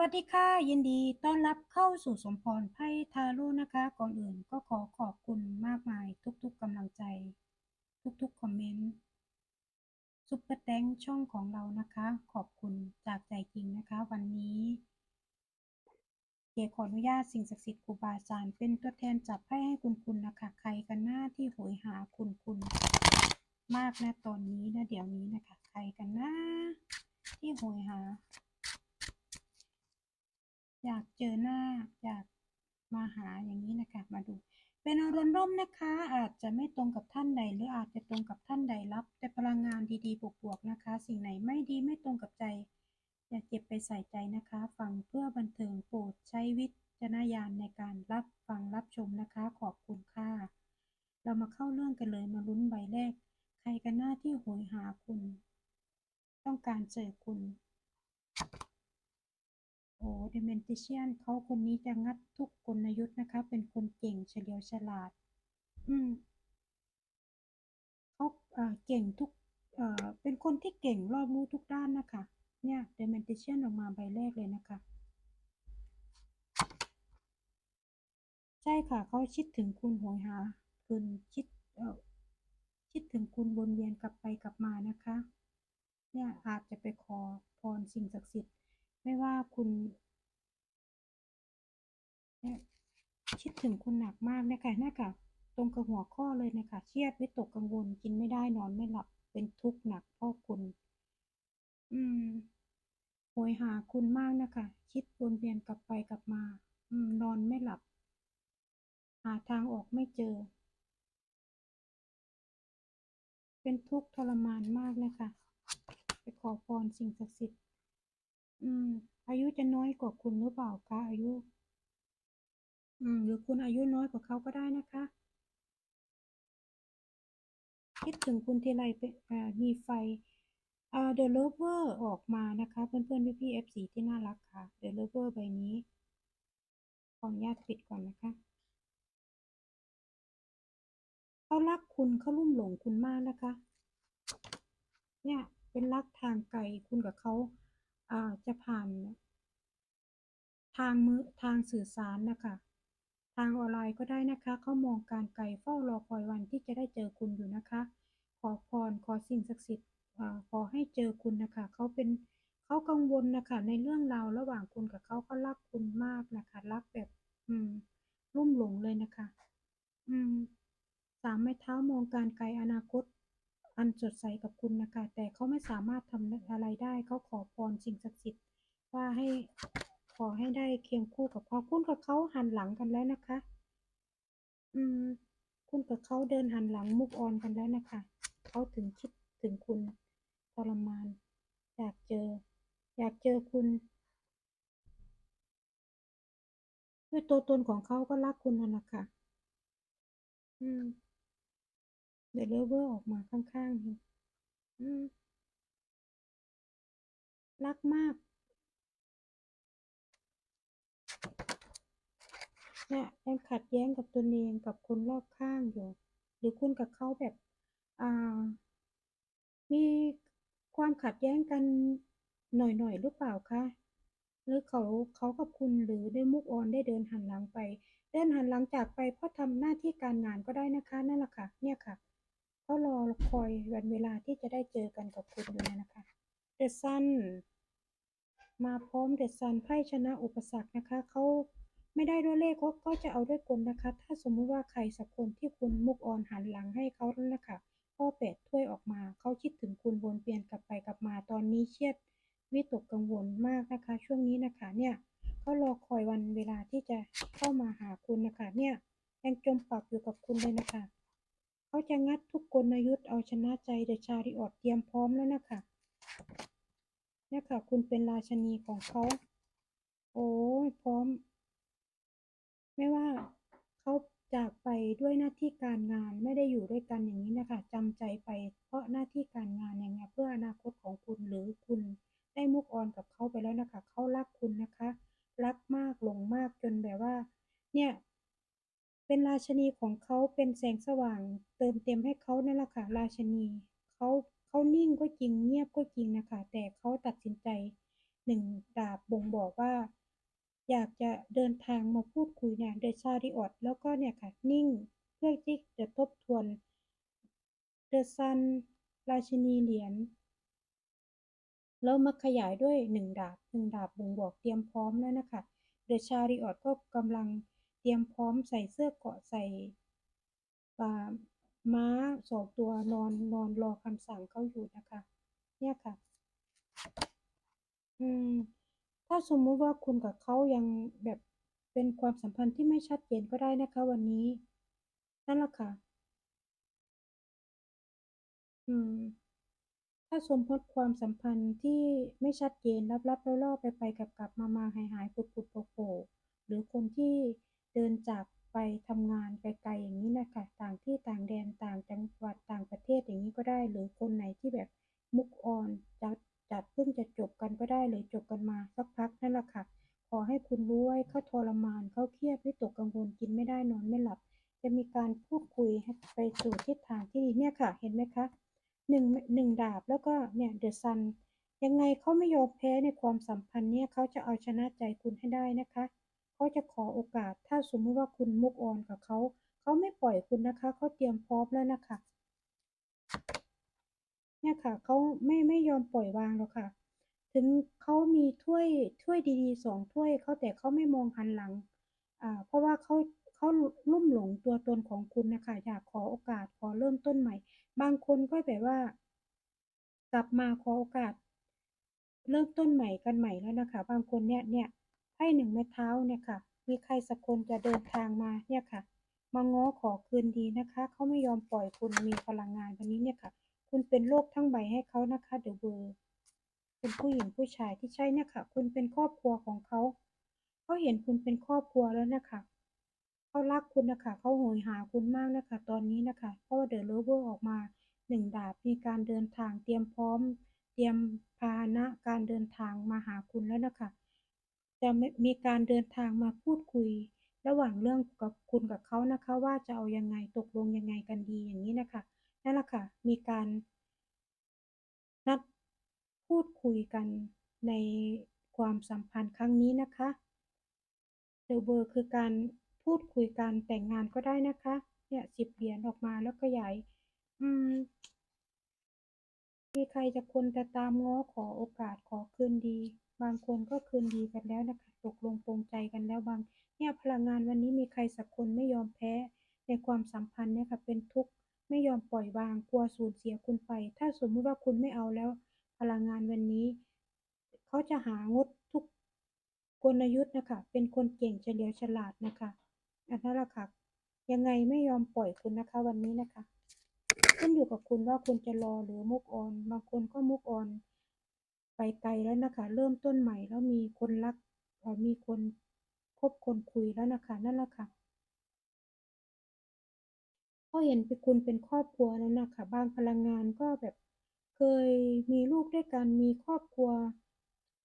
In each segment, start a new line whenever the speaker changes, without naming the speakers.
วัสดีค่ะ ยินดีต้อนรับเข้าสู่สมพรไพ่ทาโร่นะคะ ก่อนอื่นก็ขอขอบคุณมากมาย ทุกๆกำลังใจ ทุกๆคอมเมนต์ซุปเปอร์แตงช่องของเรานะคะ ขอบคุณจากใจจริงนะคะ วันนี้เก๋ขออนุญาตสิ่งศักดิ์สิทธิ์ครูบาอาจารย์เป็นตัวแทนจับไพ่ให้คุณคุณนะคะ ใครกันหน้าที่โหยหาคุณคุณมากนะตอนนี้นะเดี๋ยวนี้นะคะ ใครกันหน้าที่โหยหา อยากเจอหน้า อยากมาหาอย่างนี้นะคะ มาดู เป็นอารมณ์ร่มนะคะ อาจจะไม่ตรงกับท่านใด หรืออาจจะตรงกับท่านใดรับ แต่พลังงานดีๆบวกๆนะคะ สิ่งไหนไม่ดีไม่ตรงกับใจ อย่าเก็บไปใส่ใจนะคะ ฟังเพื่อบันเทิงโปรดใช้วิจารณญาณในการรับฟังรับชมนะคะ ขอบคุณค่ะ เรามาเข้าเรื่องกันเลยมาลุ้นใบแรก ใครกันหน้าที่โหยหาคุณ ต้องการเจอคุณ โอ้เดเมนติเชียนเขาคนนี้จะงัดทุกกลยุทธ์นะคะ เป็นคนเก่งเฉลียวฉลาด อืมเขาเก่งทุกเอ่อเป็นคนที่เก่งรอบรู้ทุกด้านนะคะ เนี่ยเดเมนติเชียนออกมาใบแรกเลยนะคะ ใช่ค่ะเขาคิดถึงคุณโหยหาคุณคิดเอ่อคิดถึงคุณวนเวียนกลับไปกลับมานะคะ เนี่ยอาจจะไปขอพรสิ่งศักดิ์สิทธิ์ ไม่ว่าคุณ เนี่ยคิดถึงคุณหนักมากนะคะน่าค่ะตรงกับหัวข้อเลยนะคะเครียดวิตกกังวลกินไม่ได้นอนไม่หลับเป็นทุกข์หนักเพราะคุณ อืมโหยหาคุณมากนะคะ คิดวนเวียนกลับไปกลับมา อืม นอนไม่หลับ หาทางออกไม่เจอ เป็นทุกข์ทรมานมากเลยค่ะไปขอพรสิ่งศักดิ์สิทธิ์อืม อายุจะน้อยกว่าคุณหรือเปล่าคะอายุ หรือคุณอายุน้อยกว่าเขาก็ได้นะคะ คิดถึงคุณทีไรเป็นมีไฟอ่า The Lover ออกมานะคะ เพื่อนๆ พี่ๆ F4 ที่น่ารักค่ะ The Lover ใบนี้ขออนุญาตปิดก่อนนะคะเขารักคุณเขาลุ่มหลงคุณมากนะคะ เนี่ยเป็นรักทางไกลคุณกับเขาอ่าจะผ่าน ทางมือทางสื่อสารนะคะ ทางออนไลน์ก็ได้นะคะเขามองการไกลเฝ้ารอคอยวันที่จะได้เจอคุณอยู่นะคะ ขอพรขอสิ่งศักดิ์สิทธิ์ขอให้เจอคุณนะคะเขาเป็นเขากังวลนะคะในเรื่องราวระหว่างคุณกับเขาเขารักคุณมากนะคะรักแบบอืมลุ่มหลงเลยนะคะ อืมสามไม้เท้ามองการไกลอนาคต อันสดใสกับคุณนะคะ แต่เขาไม่สามารถทำอะไรได้เขาขอพรสิ่งศักดิ์สิทธิ์ว่าให้ ขอให้ได้เคียงคู่กับเขาคุณกับเขาหันหลังกันแล้วนะคะ อืม คุณกับเขาเดินหันหลังมุกออนกันแล้วนะคะ เขาถึงคิดถึงคุณทรมาน อยากเจอ อยากเจอคุณด้วยตัวตนของเขาก็รักคุณนั่นแหละค่ะ อืม เดี๋ยวเลเวอร์ออกมาข้างๆอืม รักมาก เนี่ยยังขัดแย้งกับตัวเองกับคนรอบข้างอยู่ หรือคุณกับเขาแบบอ่ามีความขัดแย้งกันหน่อยๆหรือเปล่าคะหรือเขาเขากับคุณหรือได้มุกออนได้เดินหันหลังไป เดินหันหลังจากไปเพราะทำหน้าที่การงานก็ได้นะคะนั่นแหละค่ะ เนี่ยค่ะเขารอคอยวันเวลาที่จะได้เจอกันกับคุณอยู่เนี่ยนะคะ The Sun มาพร้อม The Sun ไพ่ชนะอุปสรรคนะคะเขา ไม่ได้ด้วยเลขก็จะเอาด้วยกลนะคะ ถ้าสมมุติว่าใครสักคนที่คุณมุกออนหันหลังให้เขาแล้วนะคะพ่อแปดถ้วยออกมา เขาคิดถึงคุณวนเปลี่ยนกลับไปกลับมาตอนนี้เครียดวิตกกังวลมากนะคะ ช่วงนี้นะคะเนี่ยเขารอคอยวันเวลาที่จะเข้ามาหาคุณนะคะเนี่ยยังจมปักอยู่กับคุณเลยนะคะเขาจะงัดทุกกลยุทธ์เอาชนะใจเดชาริออดเตรียมพร้อมแล้วนะคะเนี่ยค่ะคุณเป็นราชนีของเขา โอ้ยพร้อม ไม่ว่าเขาจากไป ด้วยหน้าที่การงานไม่ได้อยู่ด้วยกันอย่างนี้นะคะจำใจไป เพราะหน้าที่การงานอย่างเงี้ยเพื่ออนาคตของคุณหรือคุณได้มุกออนกับเขาไปแล้วนะคะเขารักคุณนะคะ รักมากหลงมากจนแบบว่า เนี่ย เป็นราชนีของเขาเป็นแสงสว่าง เติมเต็มให้เขานั่นแหละค่ะราชนีเขาเขานิ่งก็จริงเงียบก็จริงนะคะ แต่เขาตัดสินใจหนึ่งดาบบ่งบอกว่า อยากจะเดินทางมาพูดคุยเนี่ยเดอะชาริออตแล้วก็เนี่ยค่ะ นิ่งเพื่อที่จะทบทวนเดอะซันราชินีเหรียญแล้วมาขยายด้วยหนึ่งดาบหนึ่งดาบบ่งบอกเตรียมพร้อมแล้วนะคะเดอะชาริออตก็กำลังเตรียมพร้อมใส่เสื้อเกาะใส่อ่าม้าสองตัวนอนนอนรอคำสั่งเขาอยู่นะคะ เนี่ยค่ะ อืม ถ้าสมมุติว่าคุณกับเขายังแบบเป็นความสัมพันธ์ที่ไม่ชัดเจนก็ได้นะคะ วันนี้ นั่นแหละค่ะ อืม ถ้าสมมติความสัมพันธ์ที่ไม่ชัดเจนลับๆล่อๆไปไปๆกลับๆมาๆหายๆปุดๆโผล่หรือคนที่เดินจากไปทำงานไกลๆอย่างนี้นะคะต่างที่ต่างแดนต่างจังหวัดต่างประเทศอย่างนี้ก็ได้ หรือคนไหนที่แบบมุกออนจัด จัดเพิ่งจะจบกันก็ได้หรือจบกันมาสักพักนั่นแหละค่ะ ขอให้คุณรู้ไว้เขาทรมานเขาเครียดวิตกกังวลกินไม่ได้นอนไม่หลับ จะมีการพูดคุยไปสู่ทิศทางที่ดีเนี่ยค่ะ เห็นไหมคะหนึ่งหนึ่งดาบแล้วก็เนี่ยเดอะซันยังไงเขาไม่ยอมแพ้ในความสัมพันธ์เนี่ยเขาจะเอาชนะใจคุณให้ได้นะคะเขาจะขอโอกาสถ้าสมมติว่าคุณมุกออนกับเขาเขาไม่ปล่อยคุณนะคะเขาเตรียมพร้อมแล้วนะคะ เนี่ยค่ะเขาไม่ไม่ยอมปล่อยวางหรอกค่ะ ถึงเขามีถ้วยถ้วยดีๆสองถ้วยเขาแต่เขาไม่มองหันหลังอ่าเพราะว่าเขาเขาลุ่มหลงตัวตนของคุณนะคะอยากขอโอกาสขอเริ่มต้นใหม่ บางคนก็แบบว่า กลับมาขอโอกาส เริ่มต้นใหม่กันใหม่แล้วนะคะ บางคนเนี่ยเนี่ยไพ่หนึ่งไม้เท้าเนี่ยค่ะ มีใครสักคนจะเดินทางมาเนี่ยค่ะมาง้อขอคืนดีนะคะ เขาไม่ยอมปล่อยคุณมีพลังงานวันนี้เนี่ยค่ะ คุณเป็นโลกทั้งใบให้เขานะคะเดอะเบอร์เป็นผู้หญิงผู้ชายที่ใช่เนี่ยค่ะคุณเป็นครอบครัวของเขา เขาเห็นคุณเป็นครอบครัวแล้วนะคะ เขารักคุณนะคะ เขาโหยหาคุณมากนะคะ ตอนนี้นะคะ เพราะว่าเดอะโลเวอร์ออกมาหนึ่งดาบมีการเดินทางเตรียมพร้อม เตรียมพาหนะการเดินทางมาหาคุณแล้วนะคะ จะมีการเดินทางมาพูดคุย ระหว่างเรื่องกับคุณกับเขานะคะ ว่าจะเอายังไงตกลงยังไงกันดีอย่างนี้นะคะ นั่นแหละค่ะ มีการนัดพูดคุยกันในความสัมพันธ์ครั้งนี้นะคะเดอะเบอร์คือการพูดคุยกันแต่งงานก็ได้นะคะ เนี่ยสิบเหรียญออกมาแล้วก็ใหญ่ อืม มีใครจะคนจะตามง้อขอโอกาสขอคืนดี บางคนก็คืนดีกันแล้วนะคะ ตกลงปรงใจกันแล้วบาง เนี่ยพลังงานวันนี้มีใครสักคนไม่ยอมแพ้ในความสัมพันธ์เนี่ยค่ะเป็นทุกข์ ไม่ยอมปล่อยวาง กลัวสูญเสียคุณไป ถ้าสมมุติว่าคุณไม่เอาแล้ว พลังงานวันนี้ เขาจะหางดทุกกลยุทธ์นะคะ เป็นคนเก่งเฉลียวฉลาดนะคะ อันนั้นแหละค่ะ ยังไงไม่ยอมปล่อยคุณนะคะ วันนี้นะคะขึ้นอยู่กับคุณว่าคุณจะรอหรือมุกออน บางคนก็มุกออน ไปไกลแล้วนะคะ เริ่มต้นใหม่แล้วมีคนรักเอ่อมีคนคบคนคุยแล้วนะคะ นั่นแหละค่ะ ก็เห็นเป็นคุณเป็นครอบครัวแล้วนะคะบางพลังงานก็แบบเคยมีลูกด้วยกันมีครอบครัว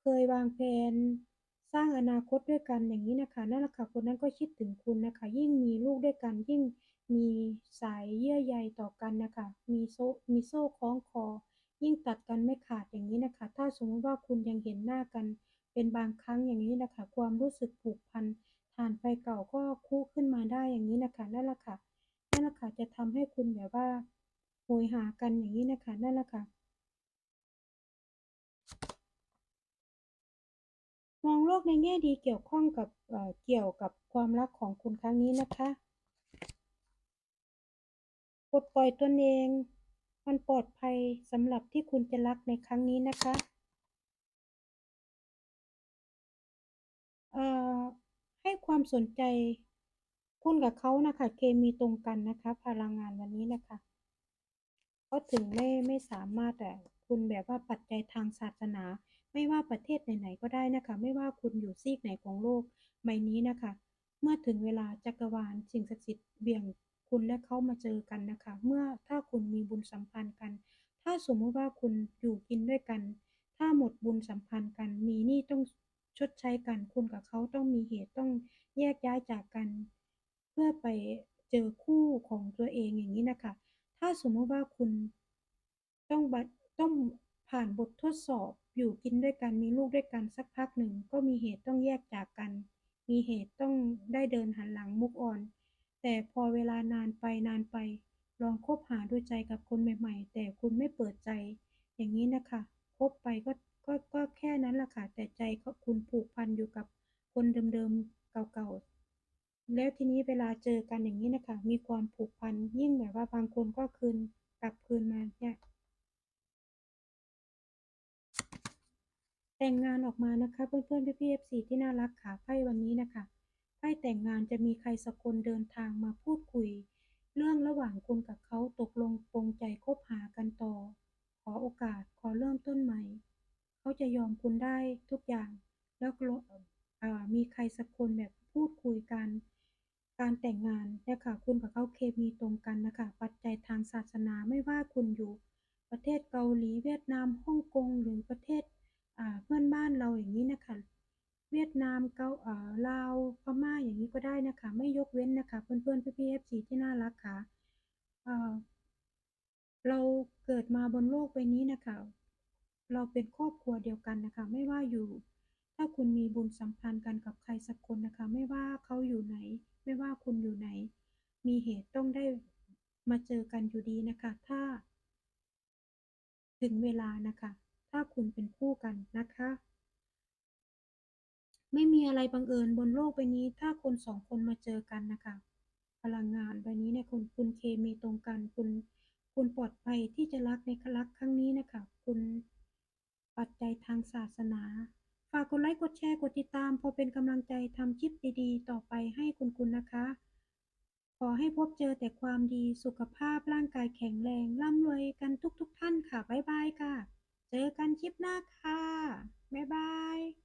เคยวางแผนสร้างอนาคตด้วยกันอย่างนี้นะคะนั่นแหละค่ะคนนั้นก็คิดถึงคุณนะคะ ยิ่งมีลูกด้วยกัน ยิ่งมีสายเยื่อใยต่อกันนะคะมีโซ่มีโซ่คล้องคอ ยิ่งตัดกันไม่ขาดอย่างนี้นะคะ ถ้าสมมติว่าคุณยังเห็นหน้ากัน เป็นบางครั้งอย่างนี้นะคะ ความรู้สึกผูกพันฐานไฟเก่าก็คู่ขึ้นมาได้อย่างนี้นะคะนั่นแหละค่ะ นั่นแหละค่ะจะทำให้คุณแบบว่าโหยหากันอย่างนี้นะคะ นั่นแหละค่ะ มองโลกในแง่ดีเกี่ยวข้องกับเเกี่ยวกับความรักของคุณครั้งนี้นะคะปลดปล่อยตนเอง มันปลอดภัยสำหรับที่คุณจะรักในครั้งนี้นะคะให้ความสนใจ คุณกับเขานะคะเคมีตรงกันนะคะ พลังงานวันนี้นะคะเขาถึงไม่ไม่สามารถแต่คุณแบบว่าปัจจัยทางศาสนา ไม่ว่าประเทศไหนๆก็ได้นะคะ ไม่ว่าคุณอยู่ซีกไหนของโลกใบนี้นะคะ เมื่อถึงเวลาจักรวาลสิ่งศักดิ์สิทธิ์เบี่ยงคุณและเขามาเจอกันนะคะ เมื่อถ้าคุณมีบุญสัมพันธ์กัน ถ้าสมมติว่าคุณอยู่กินด้วยกัน ถ้าหมดบุญสัมพันธ์กัน มีหนี้ต้องชดใช้กัน คุณกับเขาต้องมีเหตุต้องแยกย้ายจากกัน เพื่อไปเจอคู่ของตัวเองอย่างนี้นะคะ ถ้าสมมติว่าคุณต้องบัต้องผ่านบททดสอบอยู่กินด้วยกันมีลูกด้วยกันสักพักหนึ่ง ก็มีเหตุต้องแยกจากกัน มีเหตุต้องได้เดินหันหลังมุกออน แต่พอเวลานานไปนานไป ลองคบหาดูใจกับคนใหม่ ๆ แต่คุณไม่เปิดใจ อย่างนี้นะคะคบไปก็ก็ก็แค่นั้นแหละค่ะแต่ใจก็คุณผูกพันอยู่กับคนเดิมๆเก่าๆ แล้วทีนี้เวลาเจอกันอย่างนี้นะคะมีความผูกพันยิ่งแบบว่าบางคนก็คืนกลับคืนมาเนี่ยแต่งงานออกมานะคะเพื่อนๆพี่ๆ FC ที่น่ารักค่ะไพ่วันนี้นะคะไพ่แต่งงานจะมีใครสักคนเดินทางมาพูดคุย เรื่องระหว่างคุณกับเขาตกลงปรงใจคบหากันต่อ ขอโอกาสขอเริ่มต้นใหม่ เขาจะยอมคุณได้ทุกอย่าง แล้วมีใครสักคนแบบพูดคุยกัน การแต่งงานเนี่ยค่ะ คุณกับเขาเคมีตรงกันนะคะ ปัจจัยทางศาสนาไม่ว่าคุณอยู่ ประเทศเกาหลีเวียดนามฮ่องกงหรือประเทศเพื่อนบ้านเราอย่างนี้นะคะ เวียดนามเกาลาวพม่าอย่างนี้ก็ได้นะคะ ไม่ยกเว้นนะคะเพื่อนๆพี่ๆ FC ที่น่ารักค่ะเราเกิดมาบนโลกใบนี้นะคะ เราเป็นครอบครัวเดียวกันนะคะ ไม่ว่าอยู่ ถ้าคุณมีบุญสัมพันธ์กันกับใครสักคนนะคะ ไม่ว่าเขาอยู่ไหน ไม่ว่าคุณอยู่ไหน มีเหตุต้องได้มาเจ อกันอยู่ดีนะคะ ถ้า ถึงเวลานะคะ ถ้าคุณเป็นคู่กันนะคะ ไม่มีอะไรบังเอิญบนโลกใบนี้ ถ้าคนสองคนมาเจอกันนะคะ พลังงานใบนี้เนี่ยคุณคุณเคมีตรงกัน คุณคุณปลอดภัยที่จะรักในรักครั้งนี้นะคะ คุณปัจจัยทางศาสนา ฝากกดไลค์ กดแชร์ กดติดตาม พอเป็นกำลังใจทำคลิปดีๆ ต่อไปให้คุณคุณนะคะ ขอให้พบเจอแต่ความดี สุขภาพร่างกายแข็งแรง ร่ำรวยกันทุกๆทท่านค่ะ บ๊ายบายค่ะ เจอกันคลิปหน้าค่ะ บ๊ายบาย